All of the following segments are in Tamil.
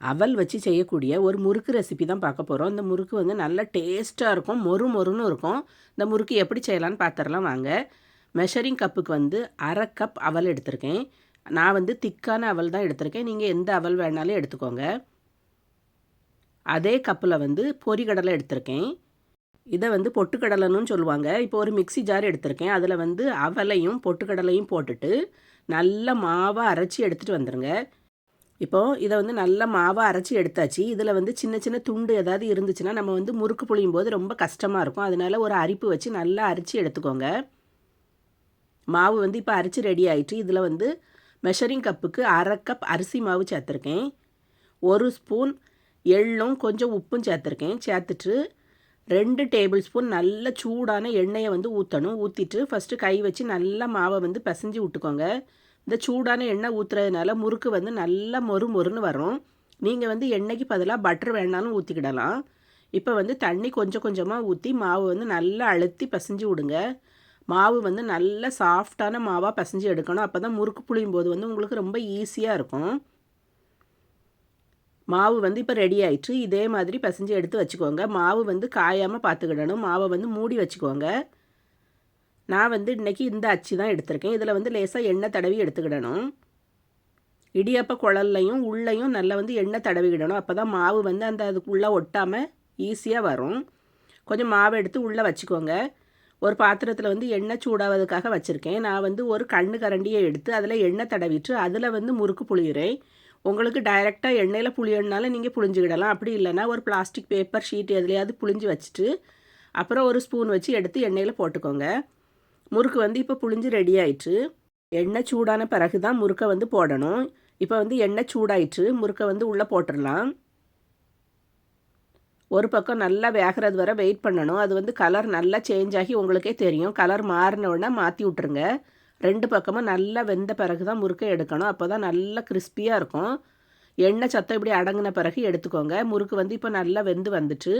அவல் வச்சு செய்யக்கூடிய ஒரு முறுக்கு ரெசிபி தான் பார்க்க போகிறோம் இந்த முறுக்கு வந்து நல்ல டேஸ்ட்டாக இருக்கும் மொறு மொறுன்னு இருக்கும். இந்த முறுக்கு எப்படி செய்யலான்னு பார்த்துடலாம் வாங்க. மெஷரிங் கப்புக்கு வந்து அரை கப் அவல் எடுத்திருக்கேன். நான் வந்து திக்கான அவல் தான் எடுத்திருக்கேன். நீங்கள் எந்த அவல் வேணாலும் எடுத்துக்கோங்க. அதே கப்பில் வந்து பொரிகடலை எடுத்திருக்கேன். இதை வந்து பொட்டுக்கடலைன்னு சொல்லுவாங்க. இப்போ ஒரு மிக்சி ஜார் எடுத்திருக்கேன். அதில் வந்து அவலையும் பொட்டுக்கடலையும் போட்டுட்டு நல்ல மாவாக அரைச்சி எடுத்துகிட்டு வந்துடுங்க இப்போது இதை வந்து நல்லா மாவாக அரைச்சி எடுத்தாச்சு. இதில் வந்து சின்ன சின்ன துண்டு ஏதாவது இருந்துச்சுன்னா நம்ம வந்து முறுக்கு புளியும் போது ரொம்ப கஷ்டமாக இருக்கும். அதனால் ஒரு அரிப்பு வச்சு நல்லா அரைச்சி எடுத்துக்கோங்க. மாவு வந்து இப்போ அரைச்சி ரெடி ஆயிட்டு இதில் வந்து மெஷரிங் கப்புக்கு அரை கப் அரிசி மாவு சேர்த்துருக்கேன். ஒரு ஸ்பூன் எள்ளும் கொஞ்சம் உப்பும் சேர்த்துருக்கேன். சேர்த்துட்டு ரெண்டு டேபிள் ஸ்பூன் நல்ல சூடான எண்ணெயை வந்து ஊற்றணும் ஊற்றிட்டு ஃபஸ்ட்டு கை வச்சு நல்லா மாவை வந்து பிசைஞ்சு விட்டுக்கோங்க. இந்த சூடான எண்ணெய் ஊற்றுறதுனால முறுக்கு வந்து நல்லா மொறு மொறுன்னு வரும். நீங்கள் வந்து எண்ணெய்க்கு பதிலாக பட்டர் வேணாலும் ஊற்றிக்கிடலாம் இப்போ வந்து தண்ணி கொஞ்சம் கொஞ்சமாக ஊற்றி மாவு வந்து நல்லா அழுத்தி பசைஞ்சு விடுங்க. மாவு வந்து நல்ல சாஃப்டான மாவாக பசைஞ்சு எடுக்கணும். அப்போ தான் முறுக்கு புளியும் போது வந்து உங்களுக்கு ரொம்ப ஈஸியாக இருக்கும். மாவு வந்து இப்போ ரெடி ஆயிடுச்சு இதே மாதிரி பசைஞ்சு எடுத்து வச்சுக்கோங்க. மாவு வந்து காயாமல் பார்த்துக்கிடணும் மாவை வந்து மூடி வச்சுக்கோங்க. நான் வந்து இன்றைக்கி இந்த அச்சு தான் எடுத்திருக்கேன். இதில் வந்து லேசாக எண்ணெய் தடவி எடுத்துக்கிடணும். இடியப்ப குழல்லையும் உள்ளையும் நல்லா வந்து எண்ணெய் தடவிக்கிடணும். அப்போ தான் மாவு வந்து அந்த அதுக்குள்ளே ஒட்டாமல் ஈஸியாக வரும். கொஞ்சம் மாவை எடுத்து உள்ளே வச்சுக்கோங்க. ஒரு பாத்திரத்தில் வந்து எண்ணெய் சூடாவதுக்காக வச்சுருக்கேன். நான் வந்து ஒரு கண்ணு கரண்டியை எடுத்து அதில் எண்ணெய் தடவிட்டு அதில் வந்து முறுக்கு புளியுறேன். உங்களுக்கு டைரெக்டாக எண்ணெயில் புளியணுனாலும் நீங்கள் புளிஞ்சுக்கிடலாம். அப்படி இல்லைன்னா ஒரு பிளாஸ்டிக் பேப்பர் ஷீட் எதுலையாவது புளிஞ்சு வச்சுட்டு அப்புறம் ஒரு ஸ்பூன் வச்சு எடுத்து எண்ணெயில் போட்டுக்கோங்க. முறுக்கு வந்து இப்போ புளிஞ்சு ரெடி ஆயிடுச்சு எண்ணெய் சூடான பிறகு தான் முறுக்கை வந்து போடணும். இப்போ வந்து எண்ணெய் சூடாயிட்டு முறுக்கை வந்து உள்ளே போட்டுடலாம். ஒரு பக்கம் நல்லா வேகிறது வர வெயிட் பண்ணணும். அது வந்து கலர் நல்லா சேஞ்ச் ஆகி உங்களுக்கே தெரியும். கலர் மாறினவுடனே மாற்றி விட்ருங்க ரெண்டு பக்கமும் நல்லா வெந்த பிறகு தான் முறுக்கை எடுக்கணும். அப்போ தான் நல்லா கிறிஸ்பியாக இருக்கும். எண்ணெய் சத்தம் இப்படி அடங்கின பிறகு எடுத்துக்கோங்க. முறுக்கு வந்து இப்போ நல்லா வெந்து வந்துட்டு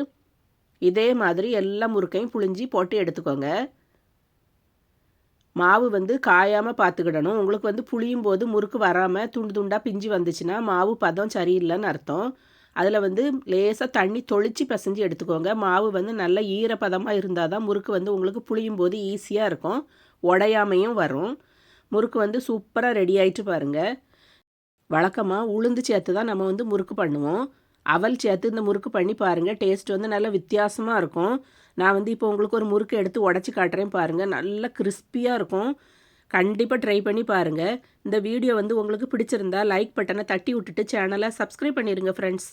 இதே மாதிரி எல்லா முறுக்கையும் புளிஞ்சி போட்டு எடுத்துக்கோங்க. மாவு வந்து காயாமல் பார்த்துக்கிடணும் உங்களுக்கு வந்து புளியும் போது முறுக்கு வராமல் துண்டு துண்டாக பிஞ்சு வந்துச்சுன்னா மாவு பதம் சரியில்லைன்னு அர்த்தம். அதில் வந்து லேசாக தண்ணி தொளிச்சு பிசைஞ்சு எடுத்துக்கோங்க. மாவு வந்து நல்ல ஈரப்பதமாக இருந்தால் தான் முறுக்கு வந்து உங்களுக்கு புளியும் போது ஈஸியாக இருக்கும். உடையாமையும் வரும். முறுக்கு வந்து சூப்பராக ரெடி ஆகிட்டு பாருங்கள் வழக்கமாக உளுந்து சேர்த்து தான் நம்ம வந்து முறுக்கு பண்ணுவோம். அவல் சேர்த்து இந்த முறுக்கு பண்ணி பாருங்கள் டேஸ்ட் வந்து நல்லா வித்தியாசமாக இருக்கும். நான் வந்து இப்போ உங்களுக்கு ஒரு முறுக்கு எடுத்து உடச்சி காட்டுறேன் பாருங்கள் நல்லா கிறிஸ்பியாக இருக்கும். கண்டிப்பாக ட்ரை பண்ணி பாருங்கள் இந்த வீடியோ வந்து உங்களுக்கு பிடிச்சிருந்தா லைக் பட்டனை தட்டி விட்டுட்டு சேனலை சப்ஸ்கிரைப் பண்ணிடுங்க ஃப்ரெண்ட்ஸ்